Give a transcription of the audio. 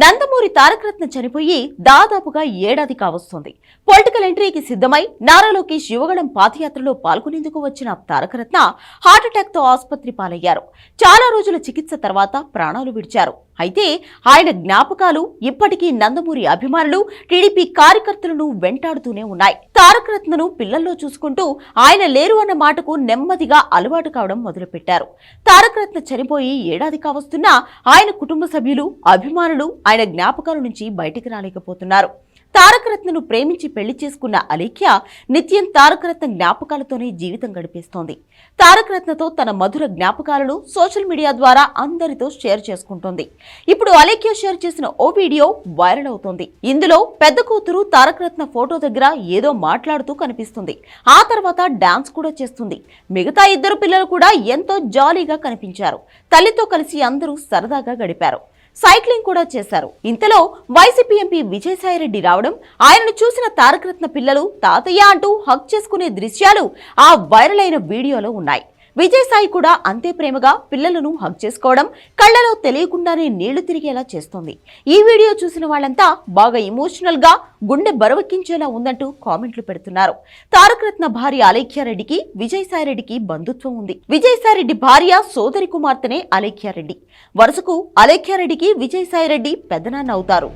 నందమూరి తారకరత్న చనిపోయి దాదాపుగా ఏడాది కావస్తుంది. పొలిటికల్ ఎంట్రీకి సిద్ధమై నారా లోకేష్ యువగళం పాదయాత్రలో పాల్గొనేందుకు వచ్చిన తారకరత్న హార్ట్అటాక్తో ఆసుపత్రి పాలయ్యారు. చాలా రోజుల చికిత్స తర్వాత ప్రాణాలు విడిచారు. అయితే ఆయన జ్ఞాపకాలు ఇప్పటికీ నందమూరి అభిమానులు టీడీపీ కార్యకర్తలను వెంటాడుతూనే ఉన్నాయి. తారకరత్నను పిల్లల్లో చూసుకుంటూ ఆయన లేరు అన్న మాటకు నెమ్మదిగా అలవాటు కావడం మొదలుపెట్టారు. తారకరత్న చనిపోయి ఏడాది కావస్తున్నా ఆయన కుటుంబ సభ్యులు అభిమానులు ఆయన జ్ఞాపకాల నుంచి బయటికి రాలేకపోతున్నారు. తారకరత్నను ప్రేమించి పెళ్ళి చేసుకున్న అలేఖ్య నిత్యం తారకరత్న జ్ఞాపకాలతోనే జీవితం గడిపేస్తోంది. తారకరత్నతో తన మధుర జ్ఞాపకాలను సోషల్ మీడియా ద్వారా అందరితో షేర్ చేసుకుంటోంది. ఇప్పుడు అలేఖ్య షేర్ చేసిన ఓ వీడియో వైరల్ అవుతోంది. ఇందులో పెద్ద కూతురు తారకరత్న ఫోటో దగ్గర ఏదో మాట్లాడుతూ కనిపిస్తుంది. ఆ తర్వాత డాన్స్ కూడా చేస్తుంది. మిగతా ఇద్దరు పిల్లలు కూడా ఎంతో జాలీగా కనిపించారు. తల్లితో కలిసి అందరూ సరదాగా గడిపారు. సైక్లింగ్ కూడా చేశారు. ఇంతలో వైసీపీ ఎంపీ విజయసాయిరెడ్డి రావడం ఆయనను చూసిన తారకరత్న పిల్లలు తాతయ్య అంటూ హక్ చేసుకునే దృశ్యాలు ఆ వైరల్ అయిన వీడియోలో ఉన్నాయి. విజయసాయి కూడా అంతే ప్రేమగా పిల్లలను హక్ చేసుకోవడం కళ్ళలో తెలియకుండానే నీళ్ళు తిరిగేలా చేస్తోంది. ఈ వీడియో చూసిన వాళ్ళంతా బాగా ఎమోషనల్గా గుండె బరువెక్కించేలా ఉందంటూ కామెంట్లు పెడుతున్నారు. తారకరత్న భార్య అలేఖ్యారెడ్డికి విజయసాయిరెడ్డికి బంధుత్వం ఉంది. విజయసాయిరెడ్డి భార్య సోదరి కుమార్తెనే అలేఖ్యారెడ్డి వరుసకు అలేఖ్యారెడ్డికి విజయసాయిరెడ్డి పెద్దనాన్న అవుతారు.